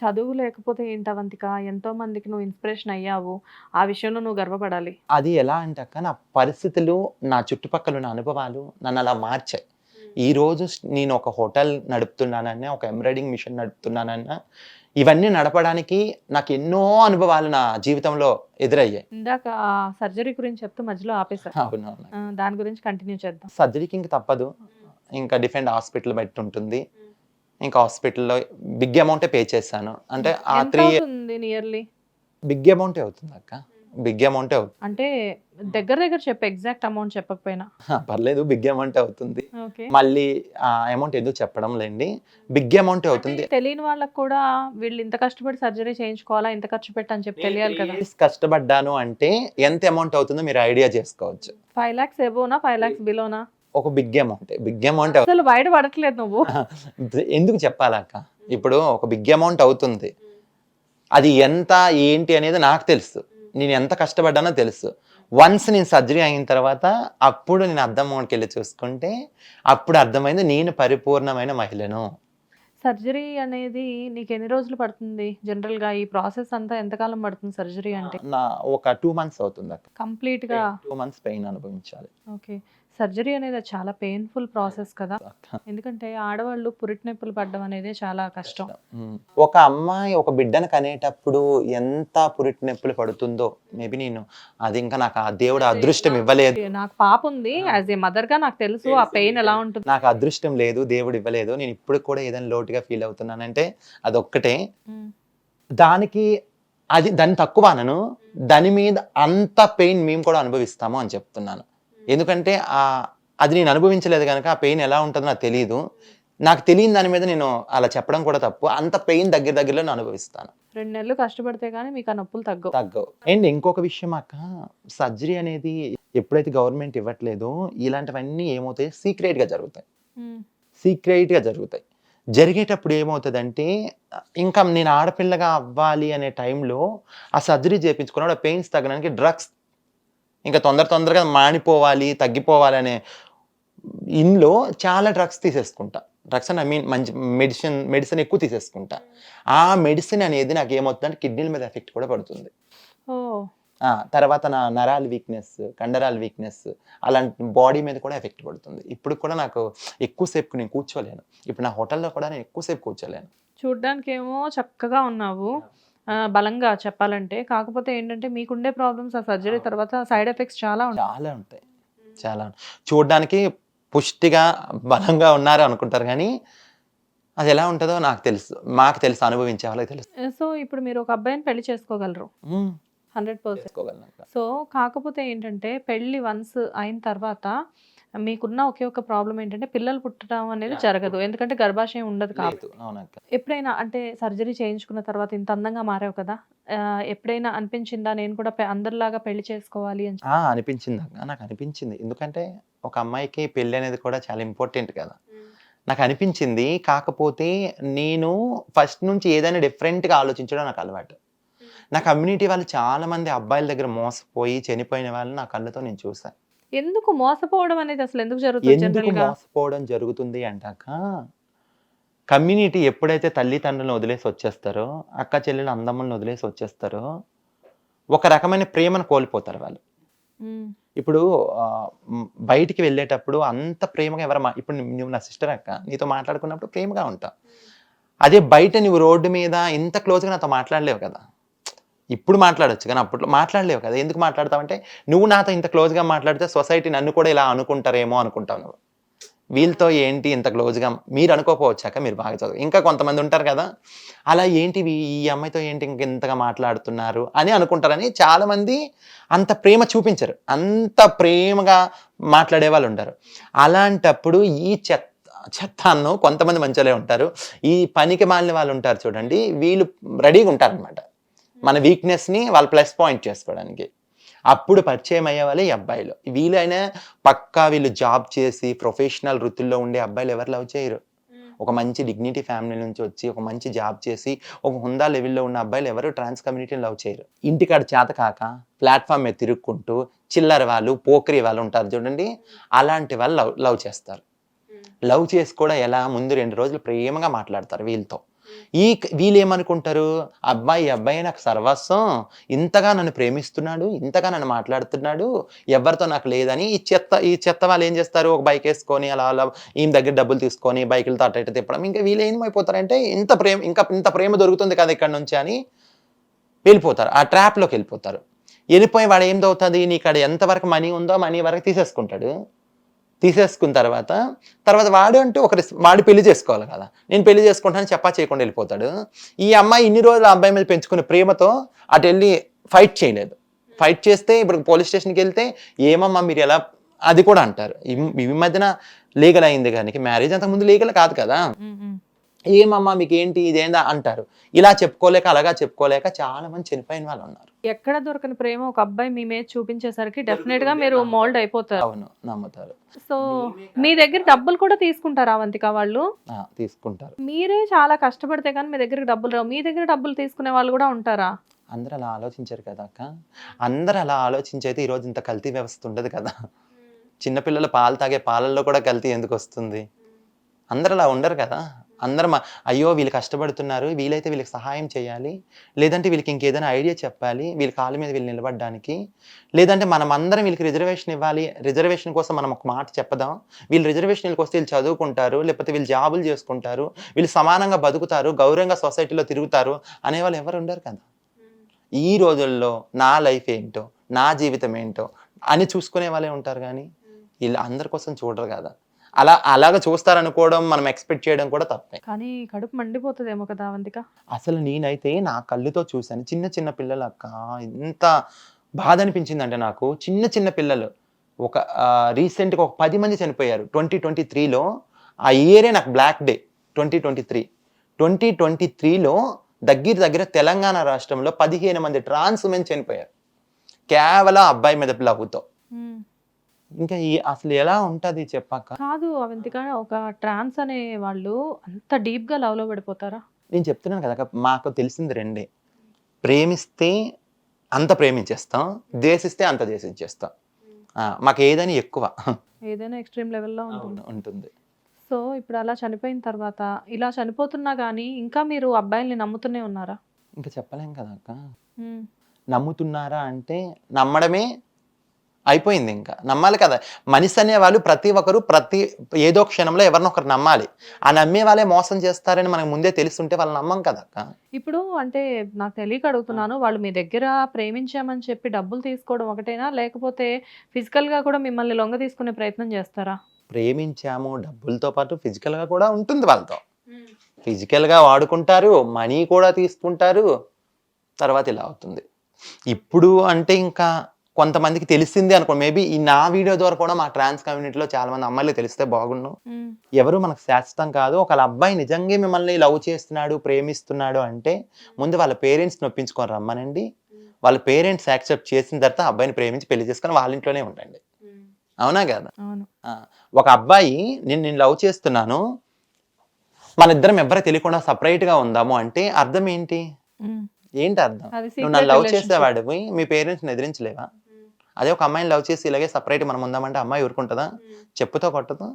చదువు లేకపోతే ఏంటి అవంతిక? ఎంతో మందికి నువ్వు ఇన్స్పిరేషన్ అయ్యావు. ఆ విషయంలో నువ్వు గర్వపడాలి. అది ఎలా అంటే అక్క నా పరిస్థితులు నా చుట్టుపక్కల ఉన్న అనుభవాలు నన్ను అలా మార్చాయి. ఈ రోజు నేను ఒక హోటల్ నడుపుతున్నానన్నా ఒక ఎంబ్రాయిడింగ్ మిషన్ నడుపుతున్నానన్నా ఇవన్నీ నడపడానికి నాకు ఎన్నో అనుభవాలు నా జీవితంలో ఎదురయ్యాయి. ఇందాక సర్జరీ గురించి చెప్తూ మధ్యలో ఆపేసా అవునవును ఆ, దాని గురించి కంటిన్యూ చేద్దాం. సర్జరీకి ఇంక తప్పదు. ఇంకా డిఫరెంట్ హాస్పిటల్ బట్టి ఉంటుంది ఇంకా హాస్పిటల్లో బిగ్ అమౌంటే పే చేశాను. అంటే ఆ త్రీ నియర్లీ బిగ్ అమౌంటే అవుతుంది అక్క. బిగ్ అమౌంటే అవుతుంది. అంటే దగ్గర దగ్గర చెప్పు ఎగ్జాక్ట్ అమౌంట్ చెప్పకపోయినా. పర్లేదు బిగ్ అమౌంట్ అవుతుంది. ఓకే. మళ్ళీ ఆ అమౌంట్ ఎందుకు చెప్పడం లేండి. బిగ్ అమౌంట్ అవుతుంది. తెలియని వాళ్ళకి కూడా వీళ్ళు ఇంత కష్టపడి సర్జరీ చేయించుకోవాలా ఇంత ఖర్చు పెట్టని చెప్పి తెలియాలి కదా. కష్టపడ్డాను అంటే ఎంత అమౌంట్ అవుతుందో మీరు ఐడియా చేసుకోవచ్చు. ఫైవ్ లాక్స్ ఎబోనా ఫైవ్ లాక్స్ బిలోనా ఒక బిగ్ అమౌంట్ బిగ్ అమౌంట్ అసలు బయట పడట్లేదు నువ్వు. ఎందుకు చెప్పాలక్క ఇప్పుడు ఒక బిగ్ అమౌంట్ అవుతుంది. అది ఎంత ఏంటి అనేది నాకు తెలుసు. నేను ఎంత కష్టపడ్డానో తెలుసు. వన్స్ నేను సర్జరీ అయిన తర్వాత అప్పుడు నేను అర్థంకి వెళ్ళి చూసుకుంటే అప్పుడు అర్థమైంది నేను పరిపూర్ణమైన మహిళను. సర్జరీ అనేది నీకు ఎన్ని రోజులు పడుతుంది? జనరల్గా ఈ ప్రాసెస్ అంతా ఎంతకాలం పడుతుంది సర్జరీ అంటే? నా ఒక టూ మంత్స్ అవుతుంది అక్క. కంప్లీట్గా? టూ మంత్స్ పెయిన్ అనుభవించాలి. ఓకే సర్జరీ అనేది చాలా పెయిన్ఫుల్ ప్రాసెస్ కదా. ఎందుకంటే ఆడవాళ్ళు పురిటి నొప్పులు పడడం అనేది చాలా కష్టం. ఒక అమ్మాయి ఒక బిడ్డను కనేటప్పుడు ఎంత పురిటి నొప్పులు పడుతుందో మేబీ నేను అది ఇంకా నాకు ఆ దేవుడు అదృష్టం ఇవ్వలేదు. నాకు పాప ఉంది. యాజ్ ఏ మదర్గా నాకు తెలుసు ఆ పెయిన్ ఎలా ఉంటుంది. నాకు అదృష్టం లేదు దేవుడు ఇవ్వలేదు. నేను ఇప్పుడు కూడా ఏదైనా లోటుగా ఫీల్ అవుతున్నానంటే అదొక్కటే. దానికి అది దాన్ని తక్కువ అనను. దాని మీద అంత పెయిన్ మేము కూడా అనుభవిస్తాము అని చెప్తున్నాను. ఎందుకంటే ఆ అది నేను అనుభవించలేదు కనుక ఆ పెయిన్ ఎలా ఉంటుందో నాకు తెలియదు నాకు తెలియని దాని మీద నేను అలా చెప్పడం కూడా తప్పు. అంత పెయిన్ దగ్గర దగ్గరలో నేను అనుభవిస్తాను. రెండు నెలలు కష్టపడితే గానీ మీకు ఆ నొప్పులు తగ్గవు. తగ్గవు. అండ్ ఇంకొక విషయం అక్క సర్జరీ అనేది ఎప్పుడైతే గవర్నమెంట్ ఇవ్వట్లేదో ఇలాంటివన్నీ ఏమవుతాయి? సీక్రెట్గా జరుగుతాయి. సీక్రెట్గా జరుగుతాయి. జరిగేటప్పుడు ఏమవుతుందంటే ఇంకా నేను ఆడపిల్లగా అవ్వాలి అనే టైంలో ఆ సర్జరీ చేయించుకున్నాడు ఆ పెయిన్స్ తగ్గడానికి డ్రగ్స్ ఇంకా తొందర తొందరగా మానిపోవాలి తగ్గిపోవాలి అనే ఇంట్లో చాలా డ్రగ్స్ తీసేసుకుంటా. డ్రగ్స్ అని ఐ మీన్ మంచి మెడిసిన్ మెడిసిన్ ఎక్కువ తీసేసుకుంటా. ఆ మెడిసిన్ అనేది నాకు ఏమవుతుందంటే కిడ్నీల మీద ఎఫెక్ట్ కూడా పడుతుంది. తర్వాత నా నరాల వీక్నెస్ కండరాల వీక్నెస్ అలాంటి బాడీ మీద కూడా ఎఫెక్ట్ పడుతుంది. ఇప్పుడు కూడా నాకు ఎక్కువసేపు నేను కూర్చోలేను. ఇప్పుడు నా హోటల్లో కూడా నేను ఎక్కువసేపు కూర్చోలేను. చూడ్డానికి ఏమో చక్కగా ఉన్నావు. బలంగా చెప్పాలంటే. కాకపోతే ఏంటంటే మీకుండే ప్రాబ్లమ్స్ ఆ సర్జరీ తర్వాత సైడ్ ఎఫెక్ట్స్ చాలా ఉంటాయి. చాలా ఉంటాయి. చాలా చూడడానికి పుష్టిగా బలంగా ఉన్నారు అనుకుంటారు కానీ అది ఎలా ఉంటుందో నాకు తెలుసు మాకు తెలుసు అనుభవించే వాళ్ళకి తెలుసు. సో ఇప్పుడు మీరు ఒక అబ్బాయిని పెళ్ళి చేసుకోగలరు. Hundred percent. సో కాకపోతే ఏంటంటే పెళ్ళి వన్స్ అయిన తర్వాత మీకున్న ఒకే ఒక ప్రాబ్లం ఏంటంటే పిల్లలు పుట్టడం అనేది జరగదు. ఎందుకంటే గర్భాశయం ఉండదు అవునక్క. ఎప్పుడైనా అంటే సర్జరీ చేయించుకున్న తర్వాత ఇంత అందంగా మారావు కదా ఎప్పుడైనా అనిపించిందా నేను కూడా అందరిలాగా పెళ్ళి చేసుకోవాలి అని? అనిపించింది నాకు అనిపించింది. ఎందుకంటే ఒక అమ్మాయికి పెళ్ళి అనేది కూడా చాలా ఇంపార్టెంట్ కదా. నాకు అనిపించింది కాకపోతే నేను ఫస్ట్ నుంచి ఏదైనా డిఫరెంట్గా ఆలోచించడం నాకు అలవాటు. నా కమ్యూనిటీ వాళ్ళు చాలా మంది అబ్బాయిల దగ్గర మోసపోయి చనిపోయిన వాళ్ళని నా కళ్ళతో నేను చూసాను ఎందుకు మోసపోవడం అనేది అసలు ఎందుకు జరుగుతుంది ఎందుకు మోసపోవడం జరుగుతుంది అంటాక కమ్యూనిటీ ఎప్పుడైతే తల్లిదండ్రులను వదిలేసి వచ్చేస్తారో అక్క చెల్లెలు అందమ్మల్ని వదిలేసి వచ్చేస్తారో ఒక రకమైన ప్రేమను కోల్పోతారు వాళ్ళు. ఇప్పుడు బయటికి వెళ్ళేటప్పుడు అంత ప్రేమగా ఎవరు ఇప్పుడు నువ్వు నా సిస్టర్ అక్క నీతో మాట్లాడుకున్నప్పుడు ప్రేమగా ఉంటా అదే బయట నువ్వు రోడ్డు మీద ఇంత క్లోజ్గా నాతో మాట్లాడలేవు కదా. ఇప్పుడు మాట్లాడొచ్చు కానీ అప్పట్లో మాట్లాడలేవు కదా. ఎందుకు మాట్లాడతావంటే నువ్వు నాతో ఇంత క్లోజ్గా మాట్లాడితే సొసైటీ నన్ను కూడా ఇలా అనుకుంటారేమో అనుకుంటావు నువ్వు. వీళ్ళతో ఏంటి ఇంత క్లోజ్గా మీరు అనుకోపోవచ్చాక మీరు బాగా చదువు. ఇంకా కొంతమంది ఉంటారు కదా అలా ఏంటివి? ఈ అమ్మాయితో ఏంటి ఇంక ఇంతగా మాట్లాడుతున్నారు అని అనుకుంటారని చాలామంది అంత ప్రేమ చూపించరు. అంత ప్రేమగా మాట్లాడే వాళ్ళు ఉంటారు అలాంటప్పుడు ఈ చెత్త చెత్తాను కొంతమంది మంచిగా ఉంటారు. ఈ పనికి మాలిన వాళ్ళు ఉంటారు చూడండి వీళ్ళు రెడీగా ఉంటారనమాట మన వీక్నెస్ని వాళ్ళు ప్లస్ పాయింట్ చేసుకోవడానికి. అప్పుడు పరిచయం అయ్యే వాళ్ళే ఈ అబ్బాయిలు. వీలైనా పక్కా వీళ్ళు జాబ్ చేసి ప్రొఫెషనల్ వృత్తుల్లో ఉండే అబ్బాయిలు ఎవరు లవ్ చేయరు. ఒక మంచి డిగ్నిటీ ఫ్యామిలీ నుంచి వచ్చి ఒక మంచి జాబ్ చేసి ఒక హుందా లెవెల్లో ఉన్న అబ్బాయిలు ఎవరు ట్రాన్స్ కమ్యూనిటీని లవ్ చేయరు. ఇంటికాడ చేత కాక ప్లాట్ఫామ్ మీద తిరుక్కుంటూ చిల్లర వాళ్ళు పోకరి వాళ్ళు ఉంటారు చూడండి అలాంటి వాళ్ళు లవ్ లవ్ చేస్తారు. లవ్ చేసి కూడా ఎలా ముందు రెండు రోజులు ప్రేమగా మాట్లాడతారు వీళ్ళతో. ఈ వీళ్ళు ఏమనుకుంటారు అబ్బాయి ఈ అబ్బాయి నాకు సర్వస్వం. ఇంతగా నన్ను ప్రేమిస్తున్నాడు ఇంతగా నన్ను మాట్లాడుతున్నాడు ఎవరితో నాకు లేదని ఈ చెత్త ఈ చెత్త వాళ్ళు ఏం చేస్తారు? ఒక బైక్ వేసుకొని అలా అలా ఈయన దగ్గర డబ్బులు తీసుకొని బైకులతో అటు ఇటు తిప్పడం. ఇంకా వీళ్ళు ఏమైపోతారంటే ఇంత ప్రేమ ఇంకా ఇంత ప్రేమ దొరుకుతుంది కదా ఇక్కడ నుంచి అని వెళ్ళిపోతారు. ఆ ట్రాప్లోకి వెళ్ళిపోతారు. వెళ్ళిపోయి వాడు ఏం నీ నీకు ఎంతవరకు మనీ ఉందో మనీ వరకు తీసేసుకుంటాడు. తీసేసుకున్న తర్వాత తర్వాత వాడు అంటే ఒక వాడు పెళ్ళి చేసుకోవాలి కదా. నేను పెళ్ళి చేసుకుంటాను చెప్పా చేయకుండా వెళ్ళిపోతాడు. ఈ అమ్మాయి ఇన్ని రోజులు ఆ అబ్బాయి మీద పెంచుకున్న ప్రేమతో అటు వెళ్ళి ఫైట్ చేయలేదు. ఫైట్ చేస్తే ఇప్పుడు పోలీస్ స్టేషన్కి వెళ్తే ఏమమ్మా మీరు ఎలా అది కూడా అంటారు. ఈ- మధ్యన లీగల్ అయింది కానీ మ్యారేజ్ అంతకుముందు లీగల్ కాదు కదా. ఏమమ్మా మీకు ఏంటి ఇదేందా అంటారు. ఇలా చెప్పుకోలేక అలాగా చెప్పుకోలేక చాలా మంది చనిపోయిన వాళ్ళు ఉన్నారు. ఎక్కడ దొరకని ప్రేమ ఒక అబ్బాయి మీ మీద చూపించేసరికి డెఫినెట్గా మీరు మోల్డ్ అయిపోతారు. అవును నమ్ముతారు. సో మీ దగ్గర డబ్బులు కూడా తీసుకుంటారా అవంతిక వాళ్ళు? తీసుకుంటారు. మీరే చాలా కష్టపడితే కానీ మీ దగ్గరికి డబ్బులు రావు. మీ దగ్గర డబ్బులు తీసుకునే వాళ్ళు కూడా ఉంటారా? అందరు అలా ఆలోచించారు కదా అక్క. అందరు అలా ఆలోచించైతే ఈరోజు ఇంత కల్తీ వ్యవస్థ ఉండదు కదా. చిన్నపిల్లలు పాలు తాగే పాలల్లో కూడా కల్తీ ఎందుకు వస్తుంది? అందరు అలా ఉండరు కదా. అందరు మా అయ్యో వీళ్ళు కష్టపడుతున్నారు వీలైతే వీళ్ళకి సహాయం చేయాలి. లేదంటే వీళ్ళకి ఇంకేదైనా ఐడియా చెప్పాలి వీళ్ళ కాళ్ళ మీద వీళ్ళు నిలబడడానికి. లేదంటే మనం అందరం వీళ్ళకి రిజర్వేషన్ ఇవ్వాలి. రిజర్వేషన్ కోసం మనం ఒక మాట చెప్పదాం. వీళ్ళు రిజర్వేషన్కి వస్తే వీళ్ళు చదువుకుంటారు లేకపోతే వీళ్ళు జాబులు చేసుకుంటారు వీళ్ళు సమానంగా బతుకుతారు గౌరవంగా సొసైటీలో తిరుగుతారు అనేవాళ్ళు ఎవరు ఉండరు కదా. ఈ రోజుల్లో నా లైఫ్ ఏంటో నా జీవితం ఏంటో అని చూసుకునే వాళ్ళే ఉంటారు కానీ వీళ్ళు అందరి కోసం చూడరు కదా. అలా అలాగ చూస్తారనుకోవడం మనం ఎక్స్పెక్ట్ చేయడం కూడా తప్పే. కానీ కడుపు మండిపోతుందేమో కదా అవంతిక? అసలు నేనైతే నా కళ్ళుతో చూశాను. చిన్న చిన్న పిల్లలు అక్క ఎంత బాధ అనిపించిందంటే నాకు. చిన్న చిన్న పిల్లలు. ఒక రీసెంట్గా ఒక పది మంది చనిపోయారు. ట్వంటీ ట్వంటీ త్రీలో. ఆ ఇయరే నాకు black day twenty twenty three. Twenty twenty త్రీలో దగ్గర దగ్గర తెలంగాణ రాష్ట్రంలో పదిహేను మంది ట్రాన్స్ చనిపోయారు. కేవలం అబ్బాయి మీద లవ్వుతో. ఇంకా ఈ అసలు ఎలా ఉంటుంది చెప్పాక కాదు అవంతిక ఒక ట్రాన్స్ అనే వాళ్ళు అంత డీప్గా లవ్లో పడిపోతారా? నేను చెప్తున్నాను కదా మాకు తెలిసింది రెండే. ప్రేమిస్తే అంత ప్రేమించేస్తాం ద్వేషిస్తే అంత ద్వేషించేస్తాం. మాకు ఏదని ఎక్కువ. ఏదైనా ఎక్స్ట్రీమ్ లెవెల్లో ఉంటుంది. ఉంటుంది. సో ఇప్పుడు అలా చనిపోయిన తర్వాత ఇలా చనిపోతున్నా కానీ ఇంకా మీరు అబ్బాయిల్ని నమ్ముతూనే ఉన్నారా? ఇంకా చెప్పలేం కదా అక్క. నమ్ముతున్నారా అంటే నమ్మడమే అయిపోయింది ఇంకా. నమ్మాలి కదా. మనిషి అనేవాళ్ళు ప్రతి ఒక్కరు ప్రతి ఏదో క్షణంలో ఎవరినొకరు నమ్మాలి. ఆ నమ్మే వాళ్ళే మోసం చేస్తారని మనకు ముందే తెలుస్తుంటే వాళ్ళు నమ్మం కదా. ఇప్పుడు అంటే నాకు తెలియక అడుగుతున్నాను వాళ్ళు మీ దగ్గర ప్రేమించామని చెప్పి డబ్బులు తీసుకోవడం ఒకటేనా? లేకపోతే ఫిజికల్గా కూడా మిమ్మల్ని లొంగ తీసుకునే ప్రయత్నం చేస్తారా? ప్రేమించాము డబ్బులతో పాటు ఫిజికల్గా కూడా ఉంటుంది వాళ్ళతో. ఫిజికల్గా వాడుకుంటారు మనీ కూడా తీసుకుంటారు తర్వాత ఇలా అవుతుంది. ఇప్పుడు అంటే ఇంకా కొంతమందికి తెలిసిందే అనుకో మేబీ ఈ నా వీడియో ద్వారా కూడా మా ట్రాన్స్ కమ్యూనిటీలో చాలా మంది అమ్మాయిలు తెలిస్తే బాగుండు. ఎవరు మనకు శాశ్వతం కాదు. ఒక అబ్బాయి నిజంగా మిమ్మల్ని లవ్ చేస్తున్నాడు ప్రేమిస్తున్నాడు అంటే ముందు వాళ్ళ పేరెంట్స్ నొప్పించుకొని రమ్మనండి. వాళ్ళ పేరెంట్స్ యాక్సెప్ట్ చేసిన తర్వాత అబ్బాయిని ప్రేమించి పెళ్ళి చేసుకొని వాళ్ళ ఇంట్లోనే ఉండండి. అవునా కదా? ఒక అబ్బాయి నేను నేను లవ్ చేస్తున్నాను. మన ఇద్దరం ఎవరికి తెలియకుండా separate గా ఉందాము అంటే అర్థం ఏంటి. ఏంటి అర్థం? నువ్వు నన్ను లవ్. చేసేవాడివి మీ పేరెంట్స్ని ఎదిరించలేవా? అదే ఒక అమ్మాయిని లవ్ చేసి ఇలాగే సపరేట్ మనం ఉందామంటే అమ్మాయి ఊరుకుంటుందా? చెప్పుతో కొట్టదు.